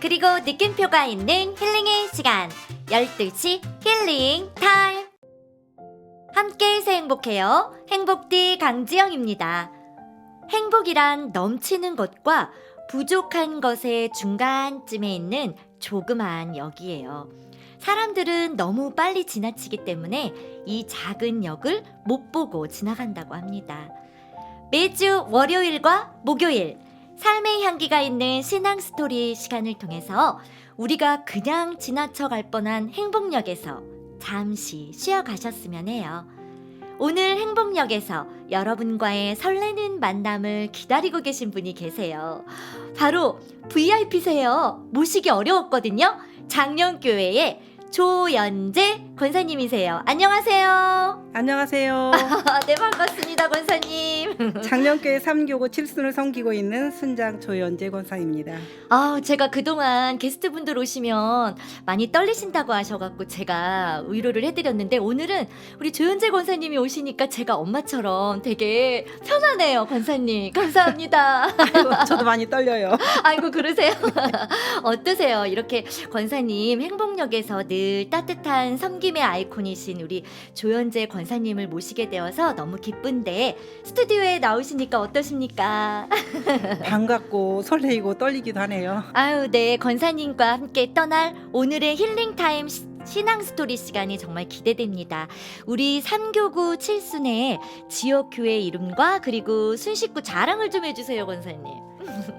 그리고 느낌표가 있는 힐링의 시간. 12시 힐링 타임. 함께 해서 행복해요. 행복디 강지영입니다. 행복이란 넘치는 것과 부족한 것의 중간쯤에 있는 조그만 역이에요. 사람들은 너무 빨리 지나치기 때문에 이 작은 역을 못 보고 지나간다고 합니다. 매주 월요일과 목요일 삶의 향기가 있는 신앙 스토리 시간을 통해서 우리가 그냥 지나쳐 갈 뻔한 행복역에서 잠시 쉬어 가셨으면 해요. 오늘 행복역에서 여러분과의 설레는 만남을 기다리고 계신 분이 계세요. 바로 VIP세요. 모시기 어려웠거든요. 장년교회의 조연재 권사님이세요. 안녕하세요. 안녕하세요. 네, 반갑습니다, 권사님. 작년교회 3교구 7순을 섬기고 있는 순장 조연재 권사입니다. 아, 제가 그동안 게스트분들 오시면 많이 떨리신다고 하셔갖고 제가 위로를 해드렸는데 오늘은 우리 조현재 권사님이 오시니까 제가 엄마처럼 되게 편하네요, 권사님. 감사합니다. 아이고, 저도 많이 떨려요. 아이고, 그러세요? 어떠세요? 이렇게 권사님 행복역에서 늘 따뜻한 섬 김의 아이콘이신 우리 조현재 권사님을 모시게 되어서 너무 기쁜데 스튜디오에 나오시니까 어떠십니까? 반갑고 설레이고 떨리기도 하네요. 아유, 네. 권사님과 함께 떠날 오늘의 힐링 타임 시- 신앙 스토리 시간이 정말 기대됩니다. 우리 3교구 7순의 지역 교회 이름과 그리고 순식구 자랑을 좀 해주세요, 권사님.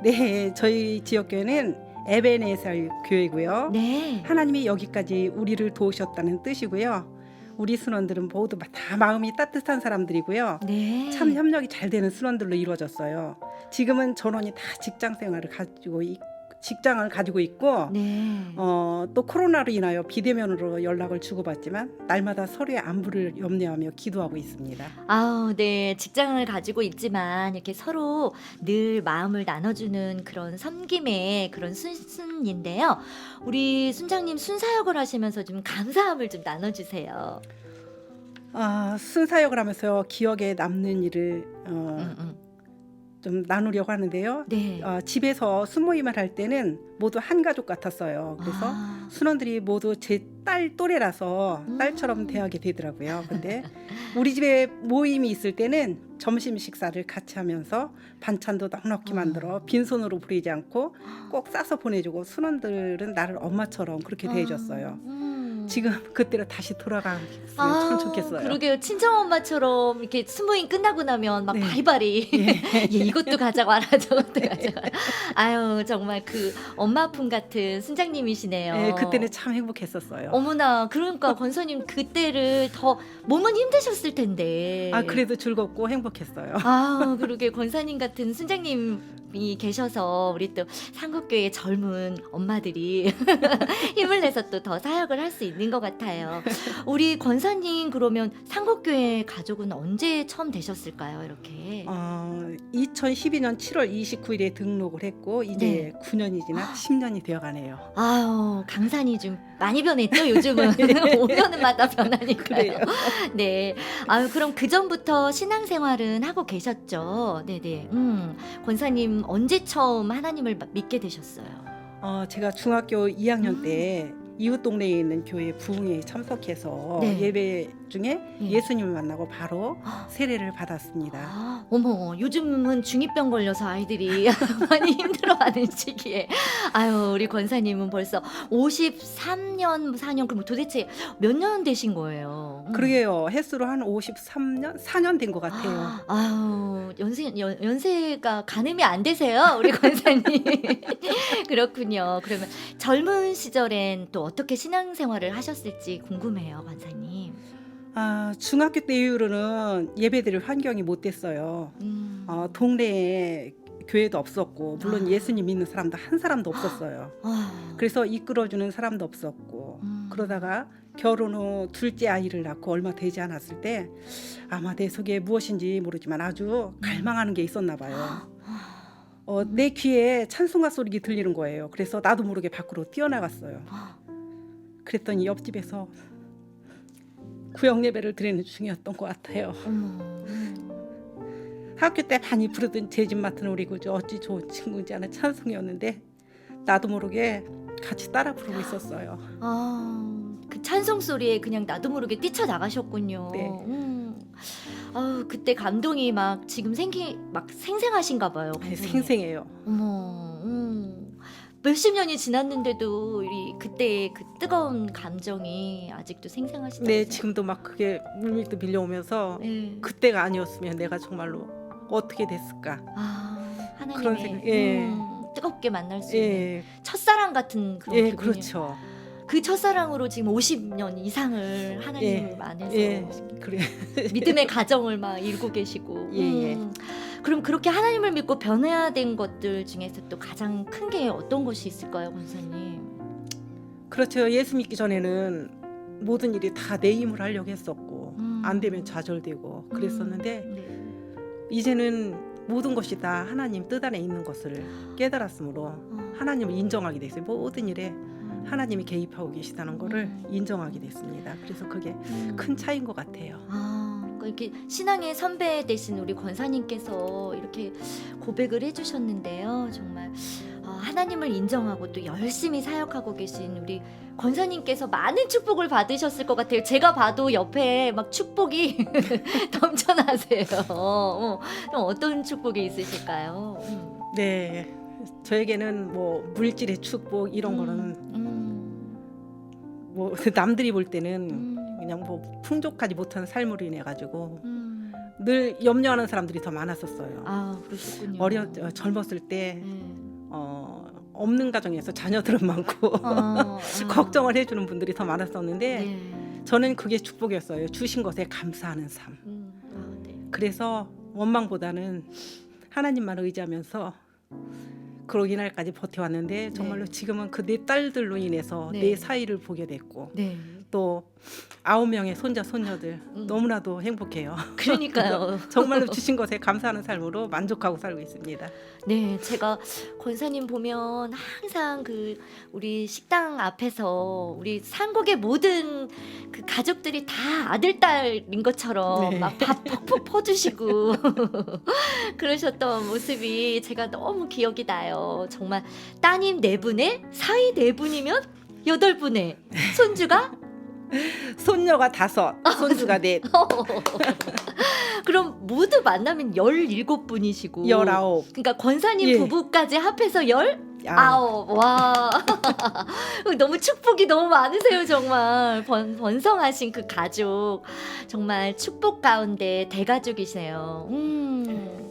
네, 저희 지역교회는 에베네살 교회고요. 네. 하나님이 여기까지 우리를 도우셨다는 뜻이고요. 우리 순원들은 모두 다 마음이 따뜻한 사람들이고요. 네. 참 협력이 잘 되는 순원들로 이루어졌어요. 지금은 전원이 다 직장 생활을 가지고 있, 직장을 가지고 있고 네. 어, 또 코로나로 인하여 비대면으로 연락을 주고받지만 날마다 서로의 안부를 염려하며 기도하고 있습니다. 아우, 네. 직장을 가지고 있지만 이렇게 서로 늘 마음을 나눠주는 그런 섬김의 그런 순순인데요. 우리 순장님 순사역을 하시면서 좀 감사함을 좀 나눠주세요. 아, 순사역을 하면서 기억에 남는 일을 어, 음, 음. 좀 나누려고 하는데요. 네. 어, 집에서 수모임을 할 때는 모두 한 가족 같았어요. 그래서 아. 순원들이 모두 제 딸 또래라서 음. 딸처럼 대하게 되더라고요. 근데 우리 집에 모임이 있을 때는 점심 식사를 같이 하면서 반찬도 넉넉히 음. 만들어 빈손으로 부리지 않고 꼭 싸서 보내주고 순원들은 나를 엄마처럼 그렇게 대해줬어요. 음. 지금 그때로 다시 돌아가면 참 좋겠어요. 아, 그러게요. 친정 엄마처럼 이렇게 스모임 끝나고 나면 막 네. 바리바리 예. 얘 이것도 가져와라 저것도 가져와라. 아유 정말 그 엄마 품 같은 순장님이시네요. 예, 그때는 참 행복했었어요. 어머나 그러니까 권서님 그때를 더 몸은 힘드셨을 텐데. 아 그래도 즐겁고 행복했어요. 아, 그러게 권사님 같은 순장님 이 계셔서 우리 또 상국교회 젊은 엄마들이 힘을 내서 또 더 사역을 할 수 있는 것 같아요. 우리 권사님 그러면 상국교회 가족은 언제 처음 되셨을까요? 이렇게. 어, 2012년 7월 29일에 등록을 했고 이제 네. 9년이 지나 10년이 되어가네요. 아유 강산이 좀 많이 변했죠 요즘은 5년마다 변하니까요. 그래요. 네. 아유 그럼 그 전부터 신앙생활은 하고 계셨죠. 네네. 음 권사님 언제 처음 하나님을 믿게 되셨어요? 어, 제가 중학교 2학년 음. 때 이웃 동네에 있는 교회 부흥회에 참석해서 네. 예배 중에 예. 예수님을 만나고 바로 세례를 받았습니다. 아, 어머, 요즘은 중이병 걸려서 아이들이 많이 힘들어하는 시기에. 아유, 우리 권사님은 벌써 53년, 4년, 그럼 도대체 몇 년 되신 거예요? 음. 그러게요. 횟수로 한 53년, 4년 된 것 같아요. 아유, 연세, 연, 연세가 가늠이 안 되세요, 우리 권사님. 그렇군요. 그러면 젊은 시절엔 또 어떻게 신앙생활을 하셨을지 궁금해요, 권사님. 아, 중학교 때 이후로는 예배드릴 환경이 못 됐어요. 음. 어, 동네에 교회도 없었고 물론 아. 예수님 믿는 사람도 한 사람도 없었어요. 아, 그래서 이끌어주는 사람도 없었고 음. 그러다가 결혼 후 둘째 아이를 낳고 얼마 되지 않았을 때 아마 내 속에 무엇인지 모르지만 아주 갈망하는 게 있었나 봐요. 어, 내 귀에 찬송가 소리가 들리는 거예요. 그래서 나도 모르게 밖으로 뛰어나갔어요. 그랬더니 옆집에서 구역 예배를 드리는 중이었던 것 같아요. 학교 때 많이 부르던 제 집 맡은 우리 구주 어찌 좋은 친구인지 하는 찬송이었는데 나도 모르게 같이 따라 부르고 있었어요. 아, 그 찬송 소리에 그냥 나도 모르게 뛰쳐나가셨군요. 네. 음. 아우, 그때 감동이 막 지금 생기 막 생생하신가 봐요. 권사님. 생생해요. 어머, 음. 몇십 년이 지났는데도 우리 그때의 그 뜨거운 감정이 아직도 생생하시다고. 네, 지금도 막 그게 물밀듯 밀려오면서 네. 그때가 아니었으면 내가 정말로 어떻게 됐을까? 아, 하나님의 그런 생각- 예. 음, 뜨겁게 만날 수 있는 예, 첫사랑 같은 그런 예, 기분이 그렇죠. 그 첫사랑으로 지금 50년 이상을 하나님을 예, 만나서 예, 그래. 믿음의 가정을 막 이루고 계시고 예, 예. 음, 그럼 그렇게 하나님을 믿고 변화된 것들 중에서 또 가장 큰 게 어떤 것이 있을까요, 권사님? 그렇죠. 예수 믿기 전에는 모든 일이 다 내 힘을 하려고 했었고 음. 안 되면 좌절되고 그랬었는데 네. 이제는 모든 것이 다 하나님 뜻 안에 있는 것을 깨달았으므로 어, 하나님을 인정하게 됐어요. 모든 일에 음, 하나님이 개입하고 계시다는 것을 음. 인정하게 됐습니다. 그래서 그게 음. 큰 차이인 것 같아요. 아, 그 이렇게 신앙의 선배 되신 우리 권사님께서 이렇게 고백을 해주셨는데요. 정말 어, 하나님을 인정하고 또 열심히 사역하고 계신 우리 권사님께서 많은 축복을 받으셨을 것 같아요. 제가 봐도 옆에 막 축복이 넘쳐나세요. 어, 좀 어떤 축복이 있으실까요? 음. 네. 저에게는 뭐 물질의 축복 이런 음, 거는 음, 뭐 남들이 볼 때는 음, 그냥 뭐 풍족하지 못한 삶으로 인해 가지고 음. 늘 염려하는 사람들이 더 많았었어요. 아, 그러셨군요. 어려 어, 젊었을 때 네. 어, 없는 가정에서 자녀들은 많고 어, 어. 걱정을 해주는 분들이 더 많았었는데 네. 저는 그게 축복이었어요. 주신 것에 감사하는 삶. 음, 아, 네. 그래서 원망보다는 하나님만 의지하면서 그러기 날까지 버텨왔는데 정말로 네. 지금은 그 내 딸들로 인해서 네. 내 사이를 보게 됐고 네. 또 아홉 명의 손자 손녀들 음. 너무나도 행복해요. 그러니까요. 정말로 주신 것에 감사하는 삶으로 만족하고 살고 있습니다. 네, 제가 권사님 보면 항상 그 우리 식당 앞에서 우리 산국의 모든 그 가족들이 다 아들 딸인 것처럼 네. 막밥 퍽퍽 퍼주시고 그러셨던 모습이 제가 너무 기억이 나요. 정말 따님 네 분에 사위 네 분이면 여덟 분에 손주가 손녀가 다섯, 손주가 넷, 그럼 모두 만나면 열일곱 분이시고 열아홉, 그러니까 권사님 예. 부부까지 합해서 열? 아홉. 아홉. 와. 너무 축복이 너무 많으세요 정말. 번, 번성하신 그 가족. 정말 축복 가운데 대가족이세요. 음.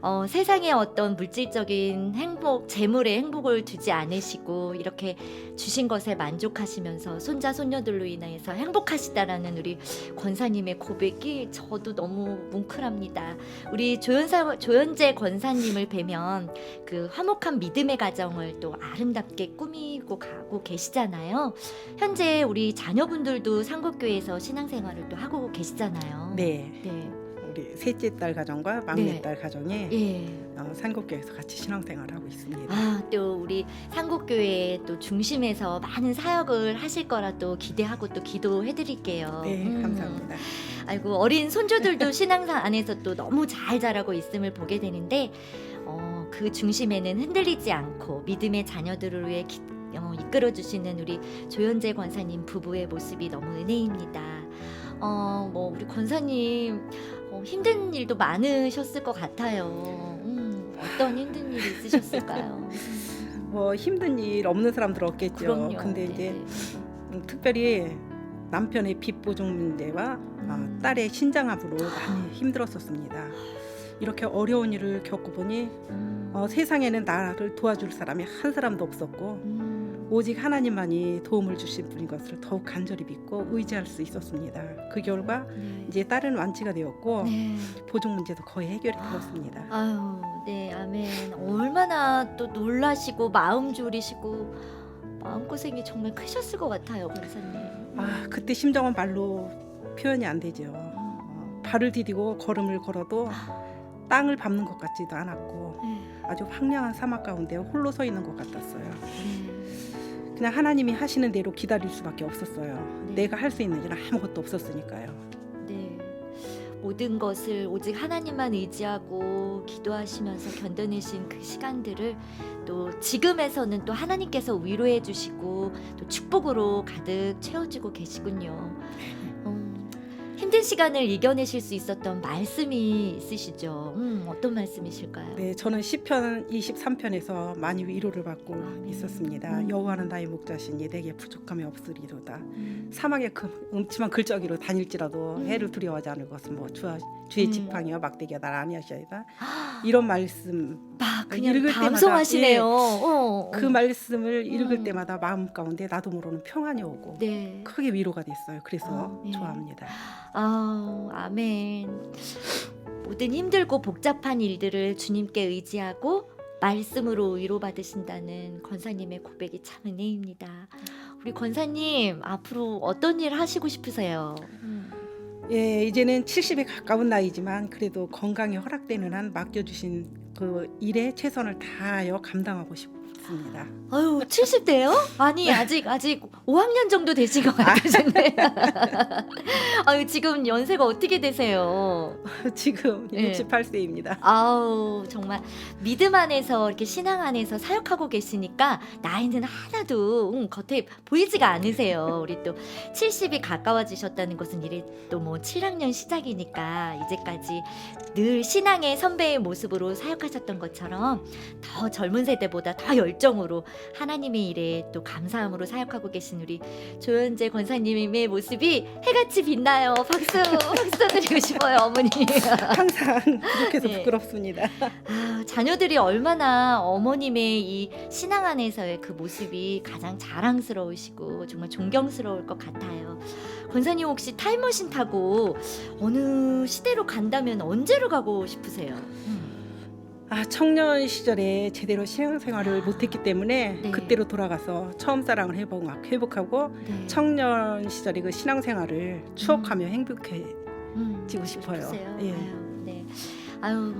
어, 세상에 어떤 물질적인 행복, 재물의 행복을 두지 않으시고 이렇게 주신 것에 만족하시면서 손자 손녀들로 인해서 행복하시다라는 우리 권사님의 고백이 저도 너무 뭉클합니다. 우리 조연사 조연재 권사님을 뵈면 그 화목한 믿음의 가정을 또 아름답게 꾸미고 가고 계시잖아요. 현재 우리 자녀분들도 상국교회에서 신앙생활을 또 하고 계시잖아요. 네, 네. 우리 셋째 딸 가정과 막내 네. 딸 가정이 예. 어, 산국교에서 같이 신앙생활을 하고 있습니다. 아, 또 우리 상국교회 또 중심에서 많은 사역을 하실 거라 또 기대하고 또 기도해 드릴게요. 네, 음. 감사합니다. 아이고 어린 손주들도 신앙상 안에서 또 너무 잘 자라고 있음을 보게 되는데 어, 그 중심에는 흔들리지 않고 믿음의 자녀들을 위해 기, 어, 이끌어 주시는 우리 조현재 권사님 부부의 모습이 너무 은혜입니다. 어, 뭐 우리 권사님 어, 힘든 일도 많으셨을 것 같아요. 음, 어떤 힘든 일이 있으셨을까요? 뭐 힘든 일 없는 사람들 없겠죠. 그럼요. 근데 네, 이제 네. 음, 특별히 남편의 빚 보증 문제와 음. 어, 딸의 신장압으로 많이 힘들었었습니다. 이렇게 어려운 일을 겪어보니 음, 어, 세상에는 나를 도와줄 사람이 한 사람도 없었고 음, 오직 하나님만이 도움을 주신 분인 것을 더욱 간절히 믿고 의지할 수 있었습니다. 그 결과 네. 이제 딸은 완치가 되었고 네. 보증 문제도 거의 해결이 되었습니다. 아유, 네, 아멘. 얼마나 또 놀라시고 마음 졸이시고 마음 고생이 정말 크셨을 것 같아요, 권사님. 아 그때 심정은 말로 표현이 안 되죠. 어, 발을 디디고 걸음을 걸어도 땅을 밟는 것 같지도 않았고 네, 아주 황량한 사막 가운데 홀로 서 있는 것 같았어요. 네, 그냥 하나님이 하시는 대로 기다릴 수밖에 없었어요. 네. 내가 할 수 있는 일은 아무것도 없었으니까요. 네. 모든 것을 오직 하나님만 의지하고 기도하시면서 견뎌내신 그 시간들을 또 지금에서는 또 하나님께서 위로해 주시고 또 축복으로 가득 채워주고 계시군요. 음, 힘든 시간을 이겨내실 수 있었던 말씀이 있으시죠? 음, 어떤 말씀이실까요? 네, 저는 시편 23편에서 많이 위로를 받고 아멘. 있었습니다. 음. 여호와는 나의 목자시니 내게 부족함이 없으리로다. 음, 사막의 그 음침한 글저기로 다닐지라도 음. 해를 두려워하지 않을 것은 뭐 주, 주의 음. 지팡이와 막대기가 날 아니하시이다. 이런 말씀 막 그냥 읽을 때마다, 감성하시네요. 예, 어, 그 어. 말씀을 읽을 음. 때마다 마음 가운데 나도 모르는 평안이 오고 네. 크게 위로가 됐어요. 그래서 어, 예. 좋아합니다. 아, 아멘. 모든 힘들고 복잡한 일들을 주님께 의지하고 말씀으로 위로받으신다는 권사님의 고백이 참 은혜입니다. 우리 권사님 앞으로 어떤 일 하시고 싶으세요? 예, 이제는 70에 가까운 나이지만 그래도 건강이 허락되는 한 맡겨주신 그 일에 최선을 다하여 감당하고 싶 습니다. 아유, 70대요? 아니, 아직 아직 5학년 정도 되신 것 같으신데. 아유, 지금 연세가 어떻게 되세요? 지금 예. 68세입니다. 아우 정말 믿음 안에서 이렇게 신앙 안에서 사역하고 계시니까 나이는 하나도 음, 겉에 보이지가 않으세요. 우리 또 70이 가까워지셨다는 것은 이래 또뭐 7학년 시작이니까 이제까지 늘 신앙의 선배의 모습으로 사역하셨던 것처럼 더 젊은 세대보다 더 열정 으로 하나님의 일에 또 감사함으로 사역하고 계신 우리 조현재 권사님의 모습이 해같이 빛나요. 박수 박수 드리고 싶어요 어머니. 항상 부족해서 네. 부끄럽습니다. 아, 자녀들이 얼마나 어머님의 이 신앙 안에서의 그 모습이 가장 자랑스러우시고 정말 존경스러울 것 같아요. 권사님 혹시 타임머신 타고 어느 시대로 간다면 언제로 가고 싶으세요? 아, 청년 시절에 제대로 신앙생활을 못했기 때문에 네. 그때로 돌아가서 처음 사랑을 회복, 회복하고 네. 청년 시절의 그 신앙생활을 추억하며 행복해 음, 지고 싶어요. 싶으세요? 예. 아유, 네. 아유,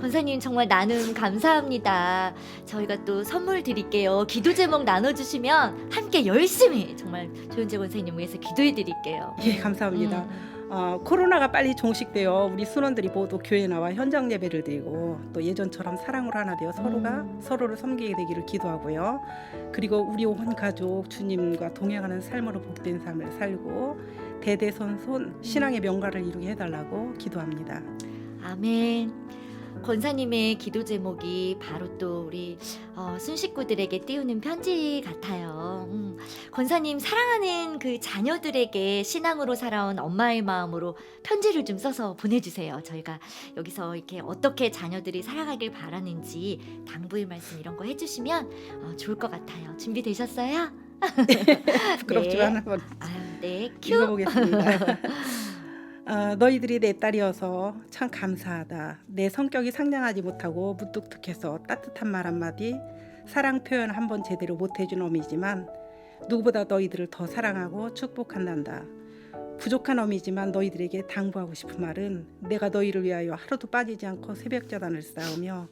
권사님 정말 나눔 감사합니다. 저희가 또 선물 드릴게요. 기도 제목 나눠주시면 함께 열심히 정말 조현재 권사님 위해서 기도해 드릴게요. 예, 감사합니다. 음. 어, 코로나가 빨리 종식되어 우리 순원들이 모두 교회 나와 현장 예배를 드리고 또 예전처럼 사랑으로 하나 되어 서로가 음. 서로를 섬기게 되기를 기도하고요. 그리고 우리 온 가족 주님과 동행하는 삶으로 복된 삶을 살고 대대손손 신앙의 명가를 이루게 해달라고 기도합니다. 아멘. 권사님의 기도 제목이 바로 또 우리 어, 순식구들에게 띄우는 편지 같아요. 음, 권사님 사랑하는 그 자녀들에게 신앙으로 살아온 엄마의 마음으로 편지를 좀 써서 보내주세요. 저희가 여기서 이렇게 어떻게 자녀들이 살아가길 바라는지 당부의 말씀 이런 거 해주시면 어, 좋을 것 같아요. 준비되셨어요? 부끄럽지만 네. 한번 아유, 네, 큐. 읽어보겠습니다. 아, 너희들이 내 딸이어서 참 감사하다. 내 성격이 상냥하지 못하고 무뚝뚝해서 따뜻한 말 한마디, 사랑 표현 한 번 제대로 못해준 어미지만 누구보다 너희들을 더 사랑하고 축복한단다. 부족한 어미지만 너희들에게 당부하고 싶은 말은 내가 너희를 위하여 하루도 빠지지 않고 새벽자단을 쌓으며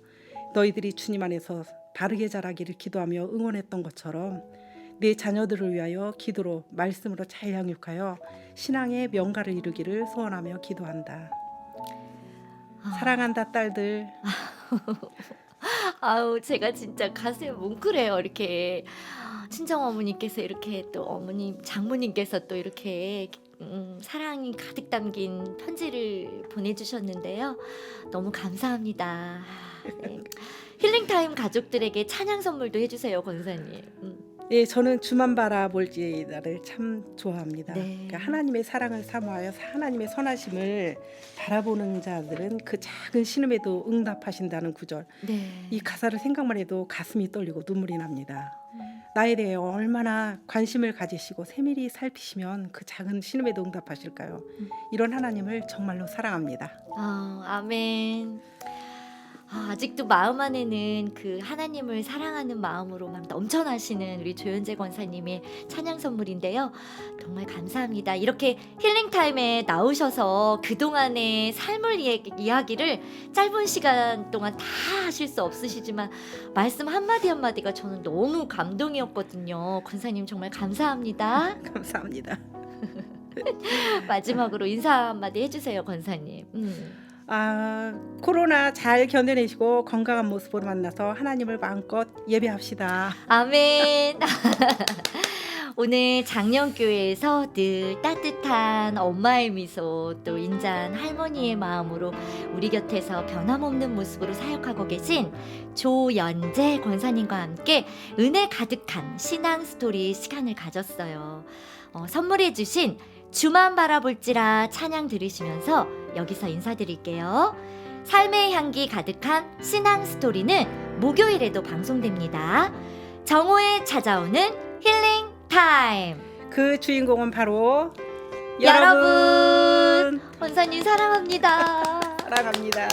너희들이 주님 안에서 바르게 자라기를 기도하며 응원했던 것처럼 내 자녀들을 위하여 기도로 말씀으로 잘 양육하여 신앙의 명가를 이루기를 소원하며 기도한다. 아. 사랑한다 딸들. 아우 제가 진짜 가슴에 뭉클해요 이렇게 친정 어머니께서 이렇게 또 어머님 장모님께서 또 이렇게 음, 사랑이 가득 담긴 편지를 보내주셨는데요 너무 감사합니다 네. 힐링 타임 가족들에게 찬양 선물도 해주세요 권사님 음. 예, 저는 주만 바라볼지다를 참 좋아합니다. 네. 그러니까 하나님의 사랑을 사모하여 하나님의 선하심을 바라보는 자들은 그 작은 신음에도 응답하신다는 구절. 네. 이 가사를 생각만 해도 가슴이 떨리고 눈물이 납니다. 음. 나에 대해 얼마나 관심을 가지시고 세밀히 살피시면 그 작은 신음에도 응답하실까요? 음. 이런 하나님을 정말로 사랑합니다. 아, 아멘. 아, 아직도 마음 안에는 그 하나님을 사랑하는 마음으로 막 넘쳐나시는 우리 조현재 권사님의 찬양 선물인데요. 정말 감사합니다. 이렇게 힐링 타임에 나오셔서 그동안의 삶을 이- 이야기를 짧은 시간 동안 다 하실 수 없으시지만 말씀 한마디 한마디가 저는 너무 감동이었거든요. 권사님 정말 감사합니다. 감사합니다. 마지막으로 인사 한마디 해주세요, 권사님. 음. 아, 코로나 잘 견뎌내시고 건강한 모습으로 만나서 하나님을 마음껏 예배합시다. 아멘. 오늘 장년교회에서 늘 따뜻한 엄마의 미소 또 인자한 할머니의 마음으로 우리 곁에서 변함없는 모습으로 사역하고 계신 조연재 권사님과 함께 은혜 가득한 신앙 스토리 시간을 가졌어요. 어, 선물해 주신 주만 바라볼지라 찬양 들으시면서 여기서 인사드릴게요. 삶의 향기 가득한 신앙 스토리는 목요일에도 방송됩니다. 정오에 찾아오는 힐링 타임. 그 주인공은 바로 여러분. 여러분. 원사님 사랑합니다. 사랑합니다.